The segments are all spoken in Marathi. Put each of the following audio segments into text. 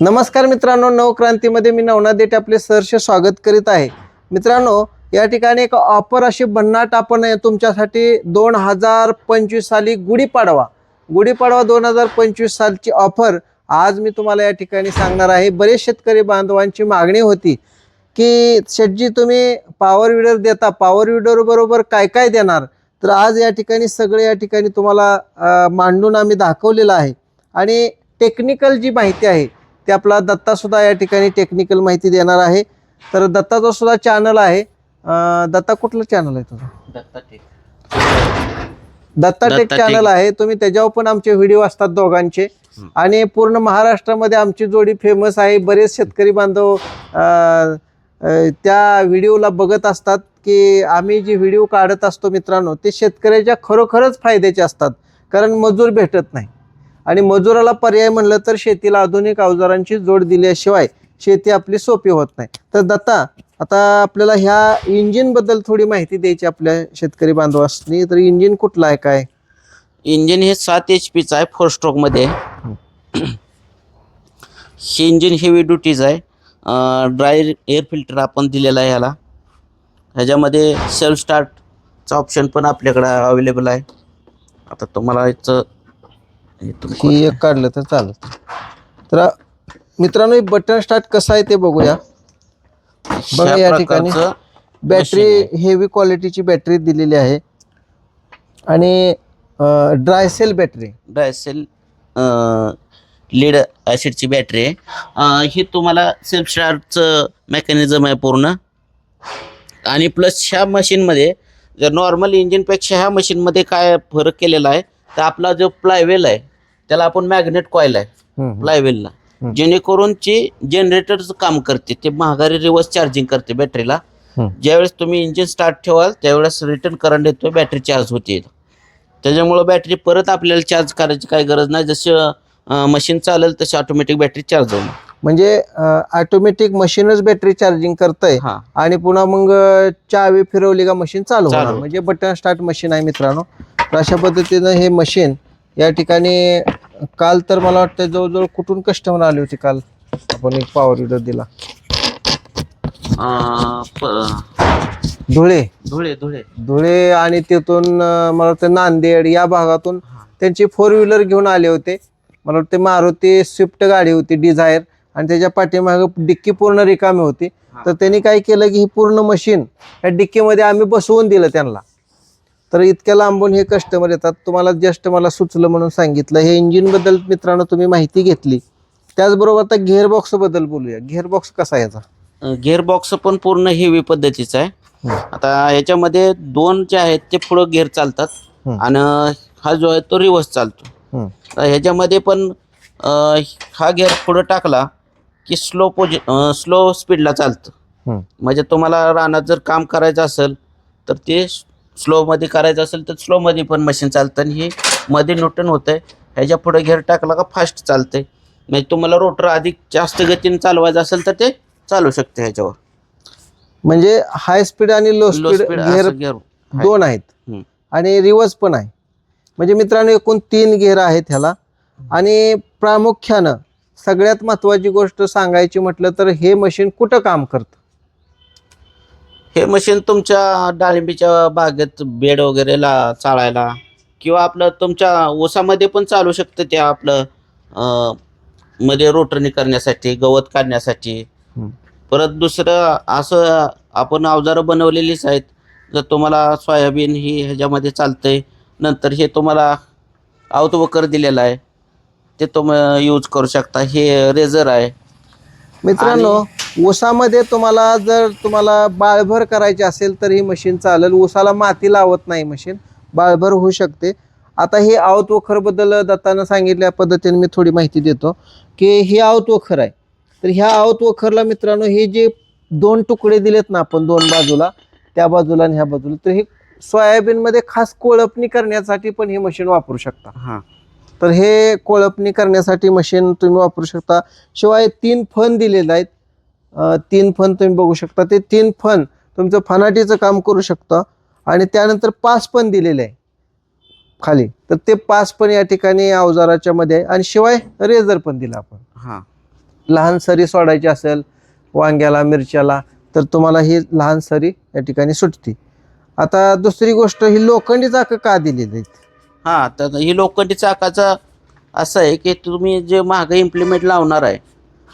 नमस्कार मित्रांनो नवक्रांतीमध्ये मी नवनाथ आपले सहर्ष स्वागत करीत आहे. मित्रांनो या ठिकाणी एक ऑफर अशी भन्नाट आपण तुमच्यासाठी दोन हजार पंचवीस साली गुढीपाडवा. गुढीपाडवा दोन हजार पंचवीस सालची ऑफर आज मी तुम्हाला या ठिकाणी सांगणार आहे. बरेच शेतकरी बांधवांची मागणी होती की शेटजी तुम्ही पॉवर विडर देता पॉवर विडर बरोबर काय काय देणार? तर आज या ठिकाणी सगळे या ठिकाणी तुम्हाला मांडून आम्ही दाखवलेलं आहे. आणि टेक्निकल जी माहिती आहे ते आपला दत्ता सुद्धा या ठिकाणी टेक्निकल माहिती देणार आहे. तर दत्ताचा सुद्धा चॅनल आहे दत्ता कुठलं चॅनल आहे तुझं? Datta tech Datta tech Datta channel. आहे. तुम्ही त्याच्यावर पण आमचे व्हिडिओ असतात दोघांचे. आणि पूर्ण महाराष्ट्रामध्ये आमची जोडी फेमस आहे. बरेच शेतकरी बांधव त्या व्हिडिओला बघत असतात की आम्ही जे व्हिडिओ काढत असतो मित्रांनो ते शेतकऱ्याच्या खरोखरच फायद्याचे असतात. कारण मजूर भेटत नाही. आणि मजुराला पर्याय म्हणलं तर शेतीला आधुनिक अवजारांची जोड दिल्याशिवाय शेती आपली सोपी होत नाही. तर दत्ता आता आपल्याला ह्या इंजिनबद्दल थोडी माहिती द्यायची आपल्या शेतकरी बांधवांनी तर इंजिन कुठलं आहे काय? इंजिन हे सात एच पीचं आहे फोर स्ट्रोकमध्ये हे इंजिन हेवी ड्युटीज आहे. ड्राय एअर फिल्टर आपण दिलेला आहे ह्याला. ह्याच्यामध्ये सेल्फ स्टार्टचा ऑप्शन पण आपल्याकडं अवेलेबल आहे. आता तुम्हाला याचं हे एक काढलं तर चालत. तर मित्रांनो हे बटन स्टार्ट कसं आहे ते बघूया. बघा या ठिकाणी. बॅटरी हेवी क्वालिटीची बॅटरी दिलेली आहे. आणि dry cell battery diesel lead ॲसिडची battery आहे. ही तुम्हाला सेल्फ स्टार्टचं मेकॅनिझम आहे पूर्ण. आणि प्लस ह्या मशीनमध्ये जर नॉर्मल इंजिनपेक्षा ह्या मशीनमध्ये काय फरक केलेला आहे तर आपला जो प्लायवेल आहे त्याला आपण मॅग्नेट कॉईल आहे प्लायवेलला. जेणेकरून ची जनरेटरचं काम करते ते महागारी रिव्हर्स चार्जिंग करते बॅटरीला. ज्यावेळेस तुम्ही इंजिन स्टार्ट ठेवाल त्यावेळेस रिटर्न करंट येतो बॅटरी चार्ज होते. त्याच्यामुळं बॅटरी परत आपल्याला चार्ज करायची काही गरज नाही. जसं मशीन चालेल तशी ऑटोमॅटिक बॅटरी चार्ज होईल म्हणजे ऑटोमॅटिक मशीनच बॅटरी चार्जिंग करतंय. आणि पुन्हा मग चावी फिरवली का मशीन चालू होणार. म्हणजे बटन स्टार्ट मशीन आहे मित्रांनो. तर अशा पद्धतीनं हे मशीन या ठिकाणी काल तर मला वाटतं जवळजवळ कुठून कस्टमर आली होती काल? आपण एक पॉवर विडर दिला. धुळे. धुळे धुळे. धुळे आणि तिथून मला वाटतं नांदेड या भागातून त्यांची फोर व्हीलर घेऊन आले होते. मला वाटतं मारुती स्विफ्ट गाडी होती डिझायर आणि त्याच्या पाठीमागे डिक्की पूर्ण रिकामी होती. तर त्यांनी काय केलं की ही पूर्ण मशीन या डिक्कीमध्ये आम्ही बसवून दिलं त्यांना. तर इतक्या लांबून हे कस्टमर येतात. तुम्हाला जस्ट मला सुचलं म्हणून सांगितलं. हे इंजिनबद्दल मित्रांनो तुम्ही माहिती घेतली. त्याचबरोबर आता गिअर बॉक्सबद्दल बोलूया. गिअर बॉक्स कसा याचा? गिअर बॉक्स पण पूर्ण हेवी पद्धतीचा आहे. आता याच्यामध्ये दोन जे आहेत ते पुढं गिअर चालतात. आणि हा जो आहे तो रिव्हर्स चालतो. ह्याच्यामध्ये पण हा गिअर पुढं टाकला. की स्लो पोजि स्लो स्पीडला चालतं. म्हणजे तुम्हाला रानात जर काम करायचं असेल तर ते स्लोमध्ये करायचं असेल तर स्लोमध्ये पण मशीन चालतं आणि हे मध्ये न्यूटन होतं आहे ह्याच्या पुढे घेर टाकला का फास्ट चालतंय. म्हणजे तुम्हाला रोटर अधिक जास्त गतीने चालवायचं असेल तर ते चालू शकते ह्याच्यावर. म्हणजे हाय स्पीड आणि लो स्पीड दोन आहेत. आणि रिवर्स पण आहे. म्हणजे मित्रांनो एकूण तीन गेअर आहेत ह्याला. आणि प्रामुख्यानं सगळ्यात महत्वाची गोष्ट सांगायची म्हटलं तर हे मशीन कुठं काम करतं? हे मशीन तुमच्या डाळिंबीच्या बागेत बेड वगैरे ला चाळायला किंवा आपलं तुमच्या ऊसामध्ये पण चालू शकतं ते आपलं अं, मध्ये रोटरणी करण्यासाठी गवत काढण्यासाठी. हम्म. परत दुसरं असं आपण अवजारं बनवलेलीच आहेत. जर तुम्हाला सोयाबीन ही ह्याच्यामध्ये चालतंय नंतर हे तुम्हाला आउटवकर दिलेलं आहे. ते तुम्ही यूज करू शकता. हे रेझर आहे. मित्रांनो ऊसामध्ये तुम्हाला जर तुम्हाला बाळभर करायची असेल तर ही मशीन चालेल. ऊसाला माती लावत नाही मशीन बाळभर होऊ शकते. आता हे आवत वखरबद्दल दत्तानं सांगितल्या पद्धतीने मी थोडी माहिती देतो की हे आवत वखर आहे. तर ह्या आवत वखरला मित्रांनो हे जे दोन तुकडे दिलेत ना आपण दोन बाजूला त्या बाजूला आणि ह्या बाजूला तर हे सोयाबीनमध्ये खास कोळपणी करण्यासाठी पण हे मशीन वापरू शकता. हां. तर हे कोळपणी करण्यासाठी मशीन तुम्ही वापरू शकता. शिवाय तीन फन दिलेले आहेत. तीन फन तुम्ही बघू शकता. ते तीन फन तुमचं फनाटीचं काम करू शकता. आणि त्यानंतर पाच पण दिलेले आहे. खाली. तर ते पाच पण या ठिकाणी अवजाराच्या मध्ये आहे. आणि शिवाय रेझर पण दिला आपण. हां. लहान सरी सोडायची असेल वांग्याला मिरच्याला तर तुम्हाला ही लहान सरी या ठिकाणी सुटते. आता दुसरी गोष्ट ही लोखंडी चाकं का दिलेली आहेत? हा तर ही लोखंडी चाकाचा असं आहे की तुम्ही जे महाग इम्प्लिमेंट लावणार आहे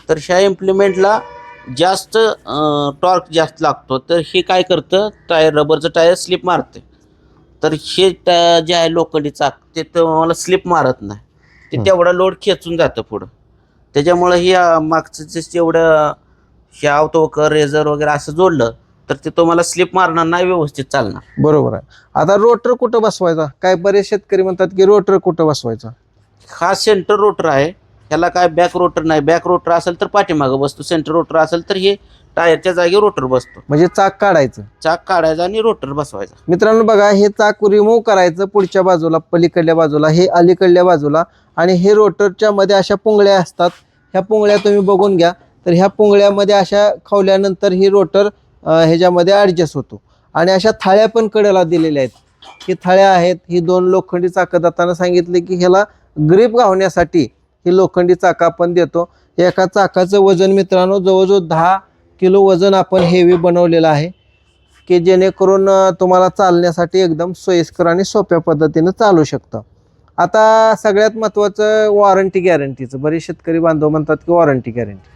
तर ह्या इम्प्लिमेंटला जास्त टॉर्क जास्त लागतो. तर हे काय करतं? टायर रबरचं टायर स्लिप मारते. तर हे टा- जे आहे लोखंडी चाक ते तुम्हाला स्लिप मारत नाही. ते. तेवढा लोड खेचून जातं पुढं. त्याच्यामुळं हे मागचं जे जेवढं हे आवतो रेझर वगैरे असं जोडलं तर ते तुम्हाला स्लिप मारणार नाही व्यवस्थित चालणार. बरोबर आहे. आता रोटर कुठं बसवायचा? काय बरेच शेतकरी म्हणतात की रोटर कुठं बसवायचा? हा सेंटर रोटर आहे. ह्याला काय बॅक रोटर नाही. बॅक रोटर असेल तर पाठीमागं बसतो. सेंटर रोटर असेल तर हे टायरच्या जागी रोटर बसतो. म्हणजे चाक काढायचं. चाक काढायचा आणि रोटर बसवायचा. मित्रांनो बघा हे चाक रिमूव्ह करायचं पुढच्या बाजूला पलीकडल्या बाजूला हे अलीकडल्या बाजूला आणि हे रोटरच्या मध्ये अशा पुंगळ्या असतात. ह्या पुंगळ्या तुम्ही बघून घ्या. तर ह्या पुंगळ्यामध्ये अशा खवल्यानंतर ही रोटर ह्याच्यामध्ये ॲडजस्ट होतो. आणि अशा थाळ्या पण कडेला दिलेल्या आहेत. ही थाळ्या आहेत ही दोन लोखंडी चाकं जाताना सांगितले की ह्याला ग्रीप गावण्यासाठी ही लोखंडी चाकं आपण देतो. एका चाकाचं वजन मित्रांनो जवळजवळ दहा किलो वजन आपण हेवी बनवलेलं आहे. की जेणेकरून तुम्हाला चालण्यासाठी एकदम सोयीस्कर आणि सोप्या पद्धतीनं चालू शकतं. आता सगळ्यात महत्त्वाचं वॉरंटी गॅरंटीचं बरेच शेतकरी बांधव म्हणतात की वॉरंटी गॅरंटी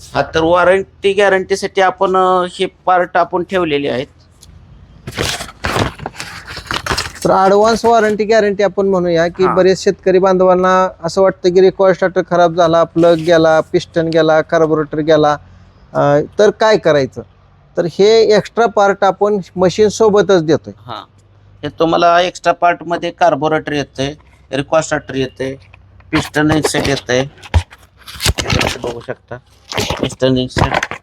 हा तर वॉरंटी गॅरंटीसाठी आपण अं, हे पार्ट आपण ठेवलेले आहेत. तर ॲडव्हान्स वॉरंटी गॅरंटी आपण म्हणूया की हा. बरेच शेतकरी बांधवांना असं वाटतं की रेकॉर्ड स्टार्टर खराब झाला प्लग गेला पिस्टन गेला कार्बोरेटर गेला अ, तर काय करायचं? तर हे एक्स्ट्रा पार्ट आपण मशीन सोबतच देतोय. हा. हे तुम्हाला एक्स्ट्रा पार्टमध्ये कार्बोरेटर येतंय रिक्वास्टाटर येते पिस्टन सेट येतंय. हे बघू शकता. पिस्टन सेट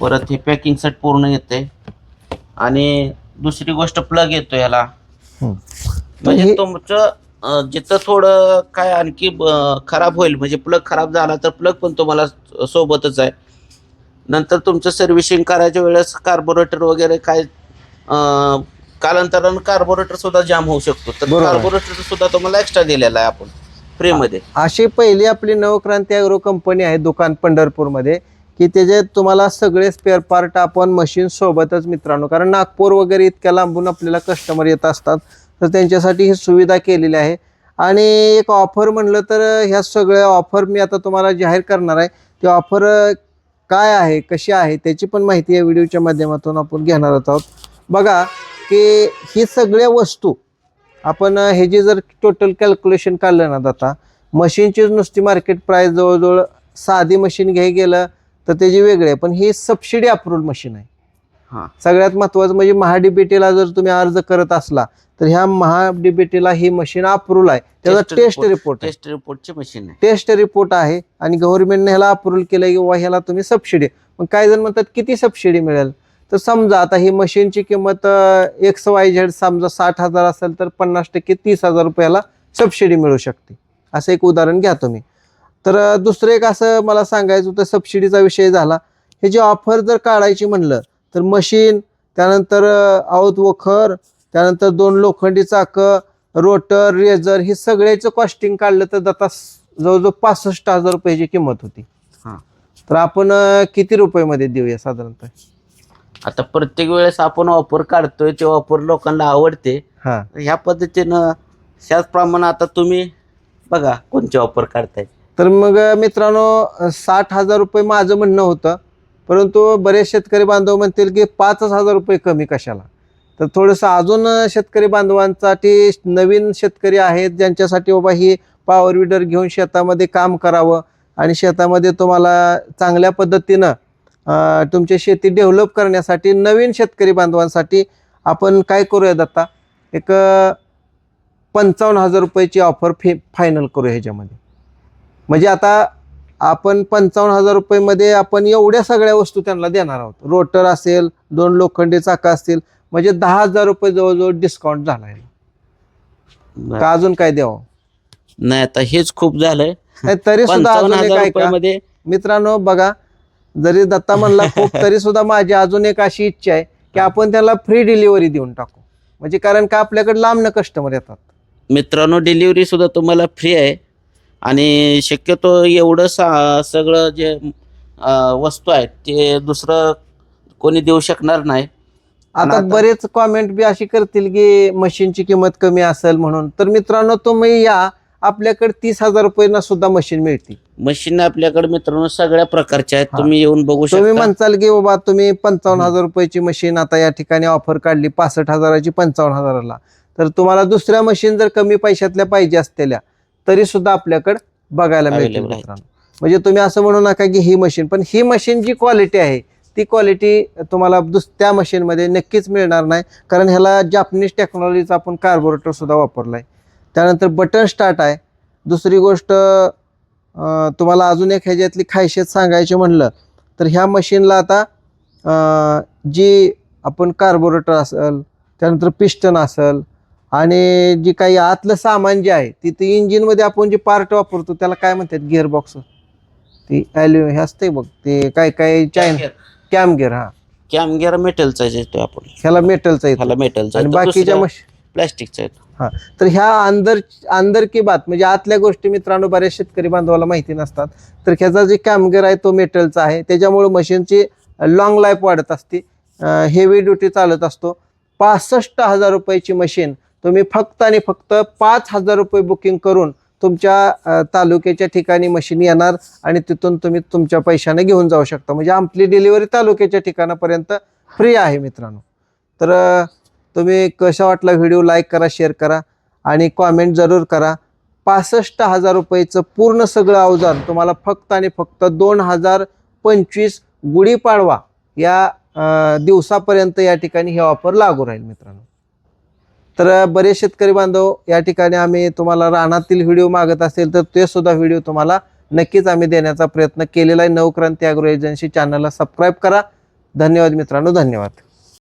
परत हे पॅकिंग सेट पूर्ण येते आणि दुसरी गोष्ट प्लग येतो याला. म्हणजे तुमचं अं, जिथं थोडं काय आणखी खराब होईल म्हणजे प्लग खराब झाला तर प्लग पण तुम्हाला सोबतच आहे. नंतर तुमचं सर्व्हिसिंग करायच्या वेळेस कार्बोरेटर वगैरे काय अं, कालांतरानं कार्बोरेटर सुद्धा जाम होऊ शकतो. तर बरोबर. कार्बोरेटर सुद्धा तुम्हाला एक्स्ट्रा दिलेला आहे आपण. फ्रीमध्ये. अशी पहिली आपली नवक्रांती अॅग्रो कंपनी आहे दुकान पंढरपूरमध्ये की त्याच्यात तुम्हाला सगळे स्पेअर पार्ट आपण मशीन सोबतच मित्रांनो कारण नागपूर वगैरे इतक्या लांबून आपल्याला कस्टमर येत असतात तर त्यांच्यासाठी ही सुविधा केलेली आहे. आणि एक ऑफर म्हणलं तर ह्या सगळ्या ऑफर मी आता तुम्हाला जाहीर करणार आहे ती ऑफर काय आहे कशी आहे त्याची पण माहिती या व्हिडिओच्या माध्यमातून आपण घेणार आहोत. बघा की ही सगळ्या वस्तू आपण हे जे जर टोटल कॅल्क्युलेशन काढलं ना आता मशीनचीच नुसती मार्केट प्राईस जवळजवळ साधी मशीन घ्याय गेलं तर त्याची वेगळी आहे. पण ही सबसिडी अप्रूव्ड मशीन आहे. हां. सगळ्यात महत्त्वाचं म्हणजे महाडीबीटीला जर तुम्ही अर्ज करत असला तर ह्या महाडीबीटीला ही मशीन अप्रूव्ह आहे. त्याचा टेस्ट रिपोर्ट टेस्ट रिपोर्टची मशीन आहे. टेस्ट रिपोर्ट आहे आणि गव्हर्नमेंटने ह्याला अप्रूव्ह केलं की वा ह्याला तुम्ही सबसिडी मग काही जण म्हणतात किती सबसिडी मिळेल? तर समजा आता ही मशीनची किंमत एक्स वाय झेड समजा साठ हजार असेल तर पन्नास टक्के तीस हजार रुपयाला सबसिडी मिळू शकते. असं एक उदाहरण घ्या तुम्ही. तर दुसरं एक असं मला सांगायचं होतं सबसिडीचा विषय झाला. हे जी ऑफर जर काढायची म्हणलं तर मशीन त्यानंतर आऊत वखर त्यानंतर दोन लोखंडी चाकं रोटर रेझर ही सगळ्याचं कॉस्टिंग काढलं तर आता जवळजवळ पासष्ट हजार रुपयाची किंमत होती. हां. तर आपण किती रुपयामध्ये देऊया साधारणतः? आता प्रत्येक वेळेस आपण ऑफर काढतोय ते ऑफर लोकांना आवडते. हा. ह्या पद्धतीनं त्याचप्रमाणे आता तुम्ही बघा कोणची ऑफर काढताय. तर मग मित्रांनो साठ हजार रुपये माझं म्हणणं होतं. परंतु बरेच शेतकरी बांधव म्हणतील की पाचच हजार रुपये कमी कशाला? तर थोडंसं अजून शेतकरी बांधवांसाठी नवीन शेतकरी आहेत ज्यांच्यासाठी बाबा ही पॉवर विडर घेऊन शेतामध्ये काम करावं. आणि शेतामध्ये तुम्हाला चांगल्या पद्धतीनं तुमची शेती डेव्हलप करण्यासाठी नवीन शेतकरी बांधवांसाठी आपण काय करूयात आता एक पंचावन्न हजार रुपयाची ऑफर फे फायनल करू ह्याच्यामध्ये. म्हणजे आता आपण पंचावन्न हजार रुपयेमध्ये आपण एवढ्या सगळ्या वस्तू त्यांना देणार आहोत. रोटर असेल दोन लोखंडी चाका असतील म्हणजे दहा हजार रुपये जवळजवळ डिस्काउंट झाला आहे का अजून काय द्यावं? नाही आता हेच खूप झालंय. तरी सुद्धा मित्रांनो बघा जरी दत्ता म्हणला खूप तरी सुद्धा माझी अजून एक अशी इच्छा आहे की आपण त्याला फ्री डिलिव्हरी देऊन टाकू. म्हणजे कारण का आपल्याकडे लांबनं कस्टमर येतात. मित्रांनो डिलिव्हरी सुद्धा तुम्हाला फ्री आहे. आणि शक्यतो एवढं सा सगळं जे अं, वस्तू आहेत ते दुसरं कोणी देऊ शकणार नाही. आता- बरेच कॉमेंट बी अशी करतील की मशीनची किंमत कमी असेल म्हणून. तर मित्रांनो तुम्ही या. आपल्याकडे तीस हजार रुपयांना सुद्धा मशीन मिळते मशीन आपल्याकडे मित्रांनो सगळ्या प्रकारच्या आहेत. हा. तुम्ही येऊन बघू तुम्ही शकता. म्हणचाल की बाबा तुम्ही पंचावन्न हजार रुपयाची मशीन आता या ठिकाणी ऑफर काढली पासष्ट हजाराची पंचावन्न हजाराला. तर तुम्हाला दुसऱ्या मशीन जर कमी पैशातल्या पाहिजे असलेल्या तरी सुद्धा आपल्याकडे बघायला Available आहेत. मित्रांनो. म्हणजे तुम्ही असं म्हणू नका की ही मशीन पण ही मशीन जी क्वालिटी आहे ती क्वालिटी तुम्हाला दुस त्या मशीनमध्ये नक्कीच मिळणार नाही. कारण ह्याला जापनीज टेक्नॉलॉजीचा आपण कार्बोरेटर सुद्धा वापरला आहे त्यानंतर बटन स्टार्ट आहे. दुसरी गोष्ट तुम्हाला अजून एक ह्याच्यातली खायशेत सांगायचे म्हणलं तर ह्या मशीनला आता जी आपण कार्बोरेटर असेल त्यानंतर पिस्टन असेल आणि जी काही आतलं सामान जे आहे ती ते इंजिनमध्ये आपण जे पार्ट वापरतो त्याला काय म्हणतात गिअर बॉक्स ती ॲल्यु हे असते बघ ते काय काय चायना कॅम गिअर हा. कॅमगेर मेटलचा येतो आपण ह्याला मेटलचा ह्याला येतो मेटलचा आणि बाकीच्या मशीन प्लॅस्टिकचा येतो तर ह्या अंदर अंदर की बात म्हणजे आतल्या गोष्टी मित्रांनो बऱ्याच शेतकरी बांधवाला माहिती नसतात. तर ह्याचा जे कामगार आहे तो मेटलचा आहे. त्याच्यामुळे मशीनची लॉंग लाईफ वाढत असते. हेवी ड्युटी चालत असतो. पासष्ट हजार रुपयाची मशीन तुम्ही फक्त आणि फक्त पाच हजार रुपये बुकिंग करून तुमच्या तालुक्याच्या ठिकाणी मशीन येणार आणि तिथून तुम्ही तुमच्या पैशाने घेऊन जाऊ शकता. म्हणजे आपली डिलिव्हरी तालुक्याच्या ठिकाणापर्यंत फ्री आहे मित्रांनो. तर तुम्ही कसा वाटला व्हिडिओ लाईक करा शेअर करा आणि कॉमेंट जरूर करा. पासष्ट हजार रुपयेचं पूर्ण सगळं अवजार तुम्हाला फक्त आणि फक्त दोन हजार पंचवीस गुढीपाडवा या दिवसापर्यंत या ठिकाणी हे ऑफर लागू राहील मित्रांनो. तर बरेच शेतकरी बांधव या ठिकाणी आम्ही तुम्हाला रानातील व्हिडिओ मागत असेल तर ते सुद्धा व्हिडिओ तुम्हाला नक्कीच आम्ही देण्याचा प्रयत्न केलेला आहे. नवक्रांती अॅग्रो एजन्सी चॅनलला सबस्क्राईब करा. धन्यवाद मित्रांनो धन्यवाद.